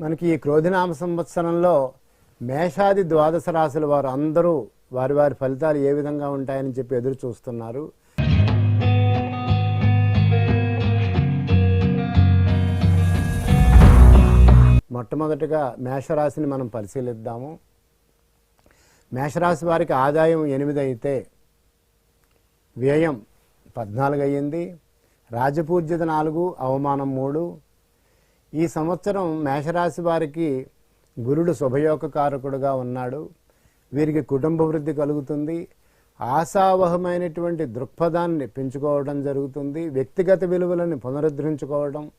మనకి ఈ క్రోధినామ సంవత్సరంలో మేషాది ద్వాదశ రాశుల వారు అందరూ వారి వారి ఫలితాలు ఏ విధంగా ఉంటాయని చెప్పి ఎదురు చూస్తున్నారు. మొట్టమొదటిగా మేషరాశిని మనం పరిశీలిద్దాము. మేషరాశి వారికి ఆదాయం ఎనిమిది అయితే వ్యయం పద్నాలుగు అయ్యింది. రాజపూజ్యత నాలుగు అవమానం మూడు ఈ సంవత్సరం మేషరాశి వారికి గురుడు శుభయోగకారకుడుగా ఉన్నాడు. వీరికి కుటుంబ వృద్ధి కలుగుతుంది. ఆశావహమైనటువంటి దృక్పథాన్ని పెంచుకోవడం జరుగుతుంది. వ్యక్తిగత విలువలను పునరుద్ధరించుకోవడం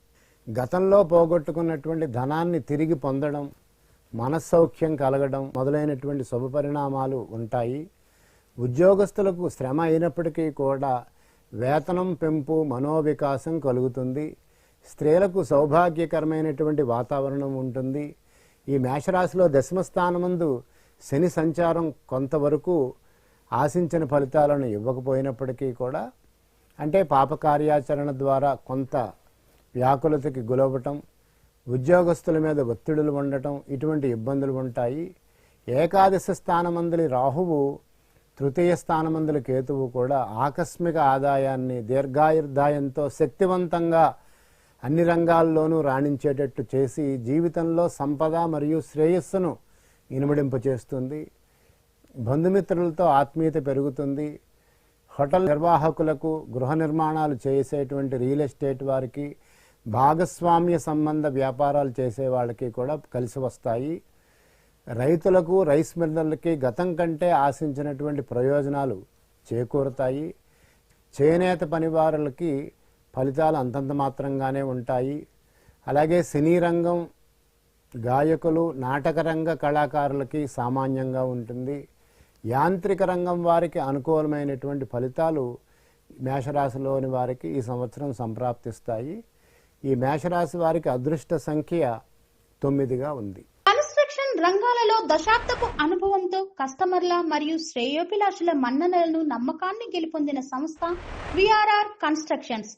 గతంలో పోగొట్టుకున్నటువంటి ధనాన్ని తిరిగి పొందడం మనస్సౌఖ్యం కలగడం మొదలైనటువంటి శుభ పరిణామాలు ఉంటాయి. ఉద్యోగస్తులకు శ్రమ అయినప్పటికీ కూడా వేతనం పెంపు మనోవికాసం కలుగుతుంది. స్త్రీలకు సౌభాగ్యకరమైనటువంటి వాతావరణం ఉంటుంది. ఈ మేషరాశిలో దశమ స్థానమందు శని సంచారం కొంతవరకు ఆశించిన ఫలితాలను ఇవ్వకపోయినప్పటికీ కూడా అంటే పాపకార్యాచరణ ద్వారా కొంత వ్యాకులతకి గులవటం ఉద్యోగస్తుల మీద ఒత్తిడులు ఉండటం ఇటువంటి ఇబ్బందులు ఉంటాయి. ఏకాదశ స్థానమందులి రాహువు తృతీయ స్థానమందుల కేతువు కూడా ఆకస్మిక ఆదాయాన్ని దీర్ఘాయుర్దాయంతో శక్తివంతంగా అన్ని రంగాల్లోనూ రాణించేటట్టు చేసి జీవితంలో సంపద మరియు శ్రేయస్సును ఇనుమడింప చేస్తుంది. బంధుమిత్రులతో ఆత్మీయత పెరుగుతుంది. హోటల్ నిర్వాహకులకు గృహ నిర్మాణాలు చేసేటువంటి రియల్ ఎస్టేట్ వారికి భాగస్వామ్య సంబంధ వ్యాపారాలు చేసే వాళ్ళకి కూడా కలిసి వస్తాయి. రైతులకు రైస్ మిల్లర్లకి గతం కంటే ఆశించినటువంటి ప్రయోజనాలు చేకూరుతాయి. చేనేత పనివారులకి ఫలితాలు అంతంత మాత్రంగానే ఉంటాయి. అలాగే సినీ రంగం గాయకులు నాటక రంగ కళాకారులకి సామాన్యంగా ఉంటుంది. యాంత్రిక రంగం వారికి అనుకూలమైనటువంటి ఫలితాలు మేషరాశిలోని వారికి ఈ సంవత్సరం సంప్రాప్తిస్తాయి. ఈ మేషరాశి వారికి అదృష్ట సంఖ్య తొమ్మిదిగా ఉంది. కన్స్ట్రక్షన్ రంగాలలో దశాబ్దపు అనుభవంతో కస్టమర్ల మరియు శ్రేయోభిలాషుల మన్ననలను నమ్మకాన్ని గెలుపొందిన సంస్థ VRR constructions.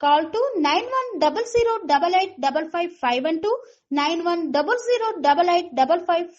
Call to 9100 double eight double five five and to five.